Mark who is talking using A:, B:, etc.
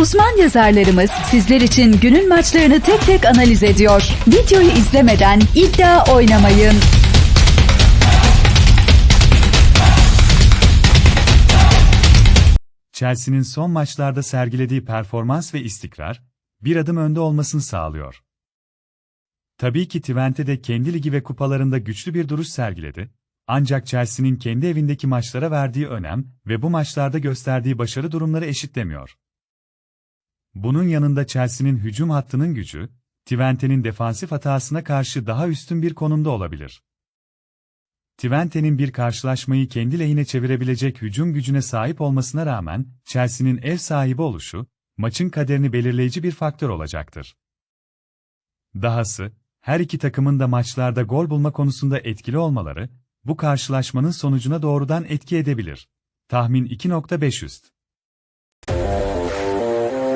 A: Uzman yazarlarımız sizler için günün maçlarını tek tek analiz ediyor. Videoyu izlemeden iddia oynamayın.
B: Chelsea'nin son maçlarda sergilediği performans ve istikrar, bir adım önde olmasını sağlıyor. Tabii ki Twente de kendi ligi ve kupalarında güçlü bir duruş sergiledi, ancak Chelsea'nin kendi evindeki maçlara verdiği önem ve bu maçlarda gösterdiği başarı durumları eşitlemiyor. Bunun yanında Chelsea'nin hücum hattının gücü, Twente'nin defansif hatasına karşı daha üstün bir konumda olabilir. Twente'nin bir karşılaşmayı kendi lehine çevirebilecek hücum gücüne sahip olmasına rağmen, Chelsea'nin ev sahibi oluşu, maçın kaderini belirleyici bir faktör olacaktır. Dahası, her iki takımın da maçlarda gol bulma konusunda etkili olmaları, bu karşılaşmanın sonucuna doğrudan etki edebilir. Tahmin 2.5 üst.